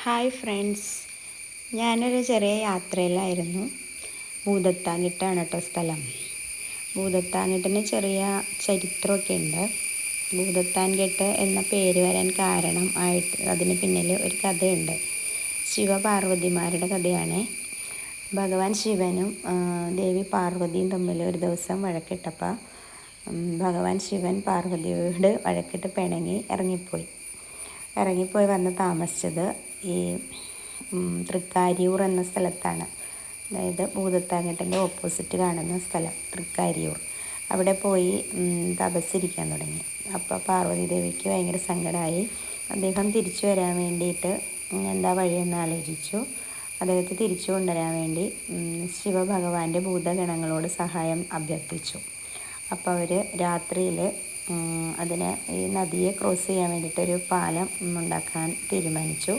Hi friends ഞാനൊരു ചെറിയ യാത്രയിലായിരുന്നു. ഭൂതത്താങ്ങിട്ടാണ് കേട്ടോ സ്ഥലം. ഭൂതത്താങ്ങിട്ടിന് ചെറിയ ചരിത്രമൊക്കെ ഉണ്ട്. ഭൂതത്താൻകെട്ട് എന്ന പേര് വരാൻ കാരണം ആയിട്ട് അതിന് പിന്നിൽ ഒരു കഥയുണ്ട്. ശിവപാർവതിമാരുടെ കഥയാണ്. ഭഗവാൻ ശിവനും ദേവി പാർവതിയും തമ്മിൽ ഒരു ദിവസം വഴക്കിട്ടപ്പോൾ ഭഗവാൻ ശിവൻ പാർവതിയോട് വഴക്കിട്ട് പിണങ്ങി ഇറങ്ങിപ്പോയി. ഇറങ്ങിപ്പോയി വന്ന് താമസിച്ചത് ഈ തൃക്കാരിയൂർ എന്ന സ്ഥലത്താണ്. അതായത് ഭൂതത്താങ്കെട്ടിന്റെ ഓപ്പോസിറ്റ് കാണുന്ന സ്ഥലം തൃക്കാരിയൂർ. അവിടെ പോയി തപസ്സിരിക്കാൻ തുടങ്ങി. അപ്പോൾ പാർവതി ദേവിക്ക് ഭയങ്കര സങ്കടമായി അദ്ദേഹം തിരിച്ചു വരാൻ വേണ്ടിയിട്ട് എന്താ വഴിയെന്ന് ആലോചിച്ചു. അദ്ദേഹത്തെ തിരിച്ചു കൊണ്ടുവരാൻ വേണ്ടി ശിവഭഗവാന്റെ ഭൂതഗണങ്ങളോട് സഹായം അഭ്യർത്ഥിച്ചു. അപ്പോൾ അവർ രാത്രിയിൽ അതിനെ ഈ നദിയെ ക്രോസ് ചെയ്യാൻ വേണ്ടിയിട്ടൊരു പാലം ഉണ്ടാക്കാൻ തീരുമാനിച്ചു.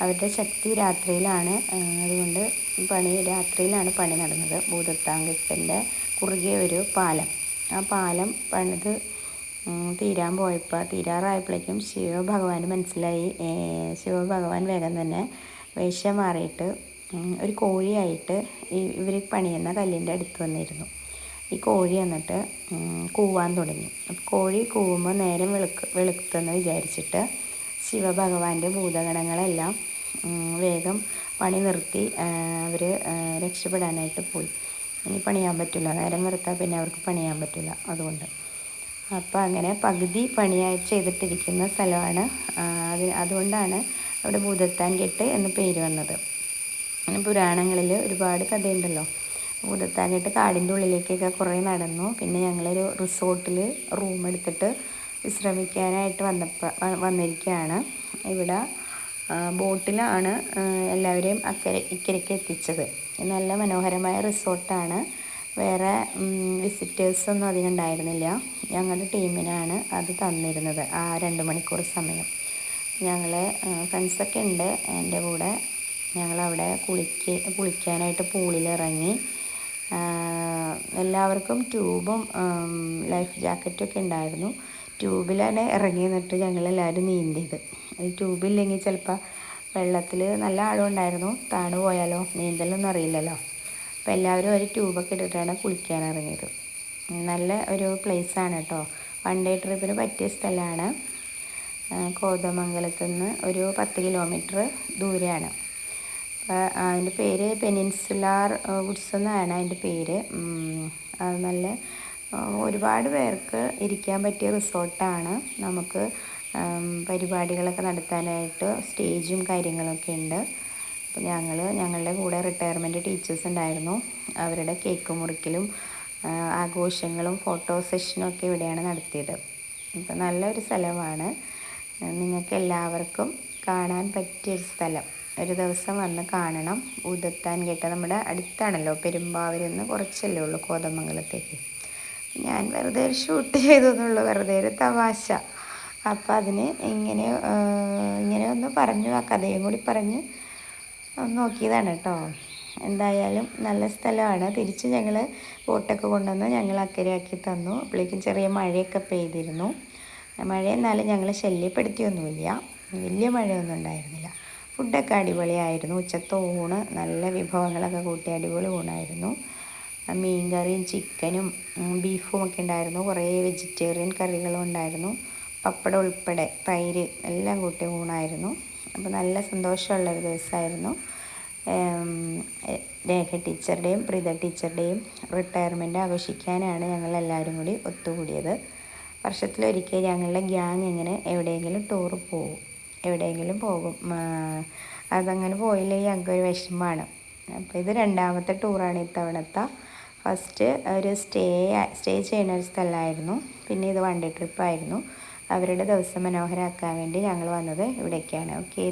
അവരുടെ ശക്തി രാത്രിയിലാണ് അതുകൊണ്ട് പണി രാത്രിയിലാണ് പണി നടന്നത്. ഭൂതത്താങ്കത്തിന്റെ കുറുകെ ഒരു പാലം. ആ പാലം പണിത് തീരാൻ പോയപ്പോൾ തീരാറായപ്പോഴേക്കും ശിവഭഗവാൻ മനസ്സിലായി. ശിവഭഗവാൻ വേഗം തന്നെ വേഷം മാറിയിട്ട് ഒരു കോഴിയായിട്ട് ഇവർ പണിയുന്ന കല്ലിന്റെ അടുത്ത് വന്നിരുന്നു. ഈ കോഴി എന്നിട്ട് കൂവാൻ തുടങ്ങി. കോഴി കൂവുമ്പോൾ നേരം വെളുക്ക് വെളുത്തെന്ന് വിചാരിച്ചിട്ട് ശിവഭഗവാന്റെ ഭൂതഗണങ്ങളെല്ലാം വേഗം പണി നിർത്തി അവർ രക്ഷപ്പെടാനായിട്ട് പോയി. ഇനി പണിയാൻ പറ്റില്ല. നേരം വെറുത്താൽ പിന്നെ അവർക്ക് പണിയാൻ പറ്റില്ല അതുകൊണ്ട്. അപ്പോൾ അങ്ങനെ പകുതി പണിയായി ചെയ്തിട്ടിരിക്കുന്ന സ്ഥലമാണ് അത് അതുകൊണ്ടാണ് അവിടെ ഭൂതത്താൻ കെട്ട് എന്ന് പേര് വന്നത്. അങ്ങനെ പുരാണങ്ങളിൽ ഒരുപാട് കഥയുണ്ടല്ലോ. ഭൂതത്താനായിട്ട് കാടിന്റെ ഉള്ളിലേക്കൊക്കെ കുറേ നടന്നു. പിന്നെ ഞങ്ങളൊരു റിസോർട്ടിൽ റൂം എടുത്തിട്ട് വിശ്രമിക്കാനായിട്ട് വന്നപ്പോൾ വന്നിരിക്കുകയാണ് ഇവിടെ ബോട്ടിലാണ് എല്ലാവരെയും അക്കരെ ഇക്കരയ്ക്ക് എത്തിച്ചത്. നല്ല മനോഹരമായ റിസോർട്ടാണ്. വേറെ വിസിറ്റേഴ്സൊന്നും അധികം ഉണ്ടായിരുന്നില്ല. ഞങ്ങളുടെ ടീമിനാണ് അത് തന്നിരുന്നത് ആ രണ്ട് മണിക്കൂർ സമയം. ഞങ്ങൾ ഫ്രണ്ട്സൊക്കെ ഉണ്ട് എന്റെ കൂടെ. ഞങ്ങളവിടെ കുളിക്ക് കുളിക്കാനായിട്ട് പൂളിലിറങ്ങി. എല്ലാവർക്കും ട്യൂബും ലൈഫ് ജാക്കറ്റൊക്കെ ഉണ്ടായിരുന്നു. ട്യൂബിലാണ് ഇറങ്ങി നിന്നിട്ട് ഞങ്ങളെല്ലാവരും നീന്തിയത്. ഈ ട്യൂബില്ലെങ്കിൽ ചിലപ്പോൾ വെള്ളത്തിൽ നല്ല ആഴമുണ്ടായിരുന്നു. താണു പോയാലോ? നീന്തലൊന്നും അറിയില്ലല്ലോ. അപ്പോൾ എല്ലാവരും ഒരു ട്യൂബൊക്കെ ഇട്ടിട്ടാണ് കുളിക്കാൻ ഇറങ്ങിയത്. നല്ല ഒരു പ്ലേസാണ് കേട്ടോ വൺ ഡേ ട്രിപ്പിന് പറ്റിയ സ്ഥലമാണ് കോതമംഗലത്ത് നിന്ന് ഒരു പത്ത് കിലോമീറ്റർ ദൂരെയാണ്. അതിന്റെ പേര് പെനിൻസുലാർ വുഡ്സ് എന്നാണ് അതിന്റെ പേര്. നല്ല ഒരുപാട് പേർക്ക് ഇരിക്കാൻ പറ്റിയ റിസോർട്ടാണ്. നമുക്ക് പരിപാടികളൊക്കെ നടത്താനായിട്ട് സ്റ്റേജും കാര്യങ്ങളൊക്കെ ഉണ്ട്. അപ്പോൾ ഞങ്ങൾ ഞങ്ങളുടെ കൂടെ റിട്ടയർമെന്റ് ടീച്ചേഴ്സ് ഉണ്ടായിരുന്നു. അവരുടെ കേക്ക് മുറിക്കലും ആഘോഷങ്ങളും ഫോട്ടോ സെഷനും ഒക്കെ ഇവിടെയാണ് നടത്തിയത്. അപ്പോൾ നല്ലൊരു സ്ഥലമാണ്. നിങ്ങൾക്ക് എല്ലാവർക്കും കാണാൻ പറ്റിയൊരു സ്ഥലം. ഒരു ദിവസം വന്ന് കാണണം. ഉദത്താൻ കേട്ട നമ്മുടെ അടുത്താണല്ലോ പെരുമ്പാവൂരിൽ നിന്ന് കുറച്ചല്ലേ ഉള്ളൂ കോതമംഗലത്തേക്ക്. ഞാൻ വെറുതെ ഒരു ഷൂട്ട് ചെയ്തു എന്നുള്ളൂ. വെറുതെ ഒരു തമാശ. അപ്പം അതിന് ഇങ്ങനെ ഇങ്ങനെ ഒന്ന് പറഞ്ഞു ആ കഥയും കൂടി പറഞ്ഞ് നോക്കിയതാണ് കേട്ടോ. എന്തായാലും നല്ല സ്ഥലമാണ്. തിരിച്ച് ഞങ്ങൾ ബോട്ടൊക്കെ കൊണ്ടുവന്ന് ഞങ്ങൾ അക്കരയാക്കി തന്നു. അപ്പോഴേക്കും ചെറിയ മഴയൊക്കെ പെയ്തിരുന്നു. മഴ എന്നാലും ഞങ്ങൾ ശല്യപ്പെടുത്തിയൊന്നുമില്ല. വലിയ മഴയൊന്നും ഉണ്ടായിരുന്നില്ല. ഫുഡൊക്കെ അടിപൊളിയായിരുന്നു. ഉച്ചത്തെ ഊണ് നല്ല വിഭവങ്ങളൊക്കെ കൂട്ടി അടിപൊളി ഊണായിരുന്നു. മീൻ കറിയും ചിക്കനും ബീഫും ഒക്കെ ഉണ്ടായിരുന്നു. കുറേ വെജിറ്റേറിയൻ കറികളും ഉണ്ടായിരുന്നു. പപ്പടം ഉൾപ്പെടെ തൈര് എല്ലാം കൂട്ടി ഊണായിരുന്നു. അപ്പോൾ നല്ല സന്തോഷമുള്ള ഒരു ദിവസമായിരുന്നു. രേഖ ടീച്ചറുടെയും പ്രീത ടീച്ചറുടെയും റിട്ടയർമെന്റ് ആഘോഷിക്കാനാണ് ഞങ്ങൾ എല്ലാവരും കൂടി ഒത്തുകൂടിയത്. വർഷത്തിലൊരിക്കൽ ഞങ്ങളുടെ ഗ്യാങ് ഇങ്ങനെ എവിടെയെങ്കിലും ടൂർ പോകും. എവിടെയെങ്കിലും പോകും. അതങ്ങനെ പോയില്ലെങ്കിൽ ഞങ്ങൾക്കൊരു വിഷമമാണ്. അപ്പോൾ ഇത് രണ്ടാമത്തെ ടൂറാണ് ഇത്തവണത്തെ. ഫസ്റ്റ് ഒരു സ്റ്റേ സ്റ്റേ ചെയ്യുന്ന ഒരു സ്ഥലമായിരുന്നു. പിന്നെ ഇത് വൺ ഡേ ട്രിപ്പായിരുന്നു അവരുടെ ദിവസം മനോഹരമാക്കാൻ വേണ്ടി ഞങ്ങൾ വന്നത് ഇവിടേക്കാണ്. ഓക്കെ